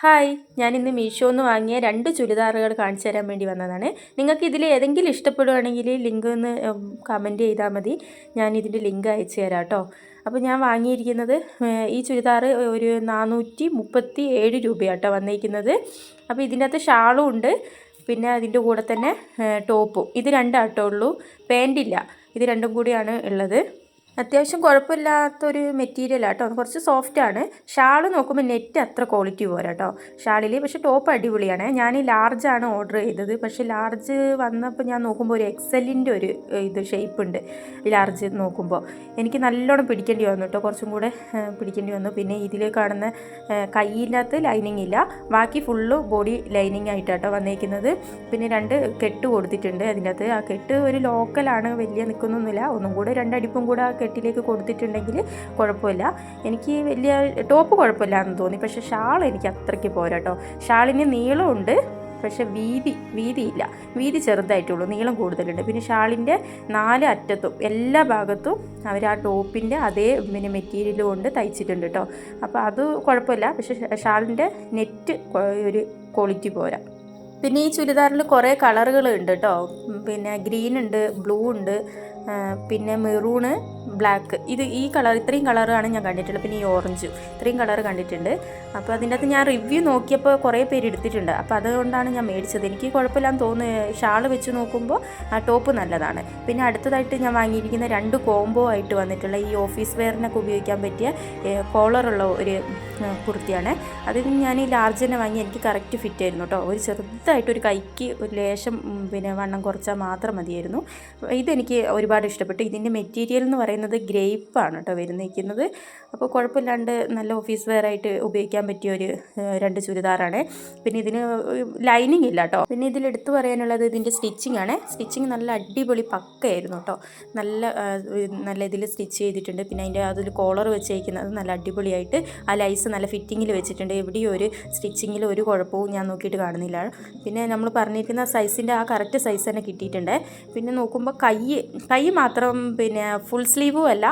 Hi ഞാൻ ഇന്ന് മീഷോന്ന് വാങ്ങിയ രണ്ട് ചുരിദാറുകൾ കാണിച്ചു തരാൻ വേണ്ടി വന്നതാണ്. നിങ്ങൾക്ക് ഇതിൽ ഏതെങ്കിലും ഇഷ്ടപ്പെടുവാണെങ്കിൽ ലിങ്ക് ഒന്ന് കമന്റ് ചെയ്താൽ മതി. ഞാൻ ഇതിന്റെ ലിങ്ക് അയച്ചു തരാം കേട്ടോ. അപ്പോൾ ഞാൻ വാങ്ങിയിരിക്കുന്നത് ഈ ചുരിദാർ ഒരു നാനൂറ്റി മുപ്പത്തി ഏഴ് രൂപയാട്ടോ വന്നിരിക്കുന്നത് അപ്പോൾ ഇതിന്റെ അകത്ത് ഷാളും ഉണ്ട്. പിന്നെ അതിന്റെ കൂടെ തന്നെ ടോപ്പും. ഇത് രണ്ടാട്ടോ ഉള്ളൂ. പാന്റില്ല ഇത് രണ്ടും കൂടിയാണ് ഉള്ളത്. അത്യാവശ്യം കുഴപ്പമില്ലാത്തൊരു മെറ്റീരിയൽ ആട്ടോ കുറച്ച് സോഫ്റ്റ് ആണ്. ഷാൾ നോക്കുമ്പോൾ നെറ്റ് അത്ര ക്വാളിറ്റി പോരാ കേട്ടോ ഷാളിൽ പക്ഷേ ടോപ്പ് അടിപൊളിയാണ്. ഞാൻ ഈ ലാർജാണ് ഓർഡർ ചെയ്തത്. പക്ഷേ ലാർജ് വന്നപ്പോൾ ഞാൻ നോക്കുമ്പോൾ ഒരു എക്സലിന്റെ ഒരു ഇത് ഷേപ്പ് ഉണ്ട്. ലാർജ് നോക്കുമ്പോൾ എനിക്ക് നല്ലോണം പിടിക്കേണ്ടി വന്നു കേട്ടോ കുറച്ചും കൂടെ പിടിക്കേണ്ടി വന്നു. പിന്നെ ഇതിൽ കാണുന്ന കയ്യിനകത്ത് ലൈനിങ് ഇല്ല. ബാക്കി ഫുള്ള് ബോഡി ലൈനിങ് ആയിട്ടാട്ടോ വന്നേക്കുന്നത്. പിന്നെ രണ്ട് കെട്ട് കൊടുത്തിട്ടുണ്ട്. അതിന്റെ അകത്ത് ആ കെട്ട് ഒരു ലോക്കലാണ് വലിയ നിൽക്കുന്നൊന്നുമില്ല ഒന്നും കൂടെ രണ്ടടിപ്പും കൂടെ ആ കെട്ടിലേക്ക് കൊടുത്തിട്ടുണ്ടെങ്കിൽ കുഴപ്പമില്ല. എനിക്ക് വലിയ ടോപ്പ് കുഴപ്പമില്ല എന്ന് തോന്നി. പക്ഷേ ഷാൾ എനിക്ക് അത്രയ്ക്ക് പോരാ കേട്ടോ ഷാളിന് നീളമുണ്ട് പക്ഷെ വീതി വീതിയില്ല വീതി ചെറുതായിട്ടുള്ളൂ നീളം കൂടുതലുണ്ട്. പിന്നെ ഷാളിന്റെ നാല് അറ്റത്തും എല്ലാ ഭാഗത്തും അവർ ആ ടോപ്പിന്റെ അതേ പിന്നെ മെറ്റീരിയൽ കൊണ്ട് തയ്ച്ചിട്ടുണ്ട് കേട്ടോ അപ്പോൾ അത് കുഴപ്പമില്ല. പക്ഷെ ഷാളിന്റെ നെറ്റ് ഒരു ക്വാളിറ്റി പോരാ. പിന്നെ ഈ ചുരിദാറിൽ കുറേ കളറുകൾ ഉണ്ട് കേട്ടോ പിന്നെ ഗ്രീൻ ഉണ്ട് ബ്ലൂ ഉണ്ട് പിന്നെ മെറൂണ് ബ്ലാക്ക്. ഇത് ഈ കളർ ഇത്രയും കളറാണ് ഞാൻ കണ്ടിട്ടുള്ളത്. പിന്നെ ഈ ഓറഞ്ച്. ഇത്രയും കളർ കണ്ടിട്ടുണ്ട്. അപ്പോൾ അതിന്റെ അകത്ത് ഞാൻ റിവ്യൂ നോക്കിയപ്പോൾ കുറേ പേര് എടുത്തിട്ടുണ്ട്. അപ്പോൾ അതുകൊണ്ടാണ് ഞാൻ മേടിച്ചത്. എനിക്ക് കുഴപ്പമില്ലാന്ന് തോന്നുന്നു. ഷാൾ വെച്ച് നോക്കുമ്പോൾ ആ ടോപ്പ് നല്ലതാണ്. പിന്നെ അടുത്തതായിട്ട് ഞാൻ വാങ്ങിയിരിക്കുന്ന രണ്ട് കോംബോ ആയിട്ട് വന്നിട്ടുള്ള ഈ ഓഫീസ് വെയറിനൊക്കെ ഉപയോഗിക്കാൻ പറ്റിയ കോളറുള്ള ഒരു കുർത്തിയാണ്. അത് ഞാൻ ഈ ലാർജ് തന്നെ വാങ്ങി. എനിക്ക് കറക്റ്റ് ഫിറ്റ് ആയിരുന്നു കേട്ടോ. ഒരു ചെറുതായിട്ട് ഒരു കൈക്ക് ഒരു ലേശം പിന്നെ വണ്ണം കുറച്ചാൽ മാത്രം മതിയായിരുന്നു. ഇതെനിക്ക് ഒരുപാട് ഇഷ്ടപ്പെട്ടു. ഇതിന്റെ മെറ്റീരിയൽ എന്ന് പറയുന്നത് ഗ്രേപ്പാണ് കേട്ടോ വരുന്നിരിക്കുന്നത് അപ്പോൾ കുഴപ്പമില്ലാണ്ട് നല്ല ഓഫീസ് വെയർ ആയിട്ട് ഉപയോഗിക്കാൻ പറ്റിയ ഒരു രണ്ട് ചുരിദാറാണ്. പിന്നെ ഇതിന് ലൈനിങ് ഇല്ല കേട്ടോ. പിന്നെ ഇതിൽ എടുത്തു പറയാനുള്ളത് ഇതിന്റെ സ്റ്റിച്ചിങ് ആണ്. സ്റ്റിച്ചിങ് നല്ല അടിപൊളി പക്കയായിരുന്നു കേട്ടോ. നല്ല നല്ല ഇതിൽ സ്റ്റിച്ച് ചെയ്തിട്ടുണ്ട്. പിന്നെ അതിന്റെ അതിൽ കോളർ വെച്ചേക്കുന്നത് നല്ല അടിപൊളിയായിട്ട് ആ ലൈസ് നല്ല ഫിറ്റിങ്ങിൽ വെച്ചിട്ടുണ്ട്. എവിടെയും ഒരു സ്റ്റിച്ചിങ്ങിൽ ഒരു കുഴപ്പവും ഞാൻ നോക്കിയിട്ട് കാണുന്നില്ല. പിന്നെ നമ്മൾ പറഞ്ഞിരിക്കുന്ന സൈസിന്റെ ആ കറക്റ്റ് സൈസ് തന്നെ കിട്ടിയിട്ടുണ്ട്. പിന്നെ നോക്കുമ്പോൾ കൈ മാത്രം പിന്നെ ഫുൾ സ്ലീവും അല്ല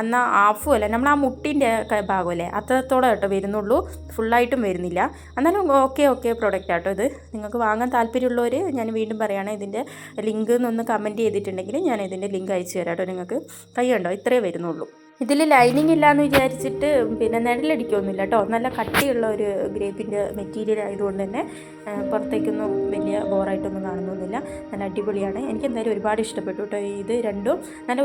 എന്നാൽ ഹാഫും അല്ല നമ്മൾ ആ മുട്ടിന്റെ ഭാഗമല്ലേ അത്രത്തോളം കേട്ടോ വരുന്നുള്ളൂ ഫുള്ളായിട്ടും വരുന്നില്ല. എന്നാലും ഓക്കെ ഓക്കെ പ്രൊഡക്റ്റ് ആട്ടോ ഇത്. നിങ്ങൾക്ക് വാങ്ങാൻ താല്പര്യമുള്ളവർ ഞാൻ വീണ്ടും പറയുകയാണ് ഇതിന്റെ ലിങ്ക് എന്നൊന്ന് കമന്റ് ചെയ്തിട്ടുണ്ടെങ്കിൽ ഞാൻ ഇതിന്റെ ലിങ്ക് അയച്ചു തരാം കേട്ടോ നിങ്ങൾക്ക്. കൈ ഉണ്ടോ ഇത്രയേ വരുന്നുള്ളൂ. ഇതിൽ ലൈനിങ് ഇല്ലയെന്ന് വിചാരിച്ചിട്ട് പിന്നെ നിഴലടിക്കൊന്നുമില്ല കേട്ടോ. നല്ല കട്ടിയുള്ള ഒരു ഗ്രേപ്പിന്റെ മെറ്റീരിയൽ ആയതുകൊണ്ട് തന്നെ പുറത്തേക്കൊന്നും വലിയ ബോറായിട്ടൊന്നും കാണുന്നൊന്നുമില്ല. നല്ല അടിപൊളിയാണ്. എനിക്ക് എന്തായാലും ഒരുപാട് ഇഷ്ടപ്പെട്ടു കേട്ടോ ഇത് രണ്ടും. നല്ല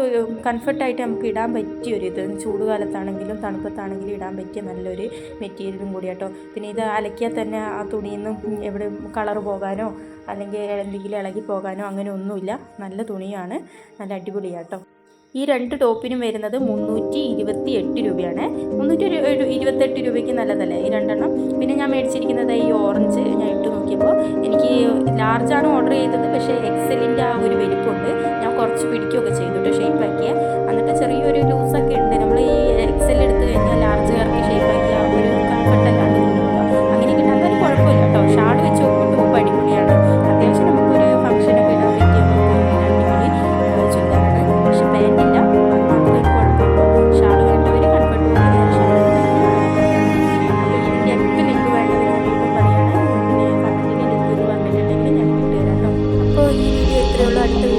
കംഫർട്ടായിട്ട് നമുക്ക് ഇടാൻ പറ്റിയ ഒരു ഇത്. ചൂടുകാലത്താണെങ്കിലും തണുപ്പത്താണെങ്കിലും ഇടാൻ പറ്റിയ നല്ലൊരു മെറ്റീരിയലും കൂടി കേട്ടോ. പിന്നെ ഇത് അലക്കിയാൽ തന്നെ ആ തുണിയിൽ നിന്നും എവിടെ കളർ പോകാനോ അല്ലെങ്കിൽ എന്തെങ്കിലും ഇളകി പോകാനോ അങ്ങനെ ഒന്നുമില്ല. നല്ല തുണിയാണ്. നല്ല അടിപൊളിയാട്ടോ ഈ രണ്ട് ടോപ്പിനും വരുന്നത് മുന്നൂറ്റി ഇരുപത്തി എട്ട് രൂപയാണ്. മുന്നൂറ്റി ഇരുപത്തെട്ട് രൂപയ്ക്ക് നല്ലതല്ലേ ഈ രണ്ടെണ്ണം? പിന്നെ ഞാൻ മേടിച്ചിരിക്കുന്നത് ഈ ഓറഞ്ച് ഞാൻ ഇട്ട് നോക്കിയപ്പോൾ എനിക്ക് ലാർജാണ് ഓർഡർ ചെയ്തത് പക്ഷേ എക്സലിന്റെ ആ ഒരു വലിപ്പമുണ്ട്. ഞാൻ കുറച്ച് പിടിക്കുകയൊക്കെ ചെയ്തു കേട്ടോ ഷേപ്പാക്കിയ എന്നിട്ട് ചെറിയൊരു ലൂസൊക്കെ അപ്പോൾ ഈ വീഡിയോ അടുത്ത